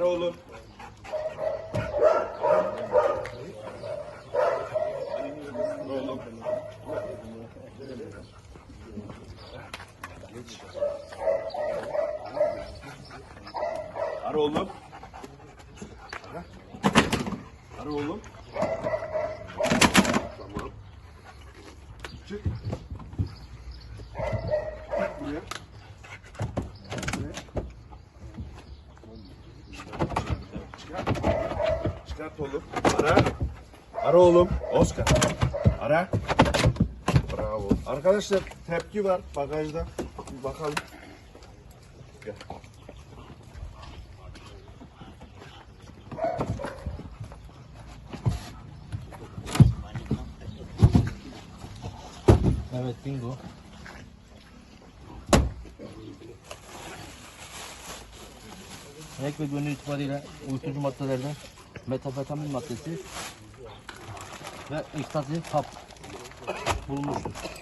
Ara oğlum. Oğlum. Ara oğlum. Ara oğlum. Tamam. Çık. Buraya. Çıkart oğlum. Ara. Ara oğlum. Oscar. Ara. Bravo. Arkadaşlar tepki var bagajda. Bir bakalım. Gel. Evet bingo. Renk ve görünüm itibariyle uyuşturucu maddelerden metafetamin maddesi ve ekstazi hap bulunmuştur.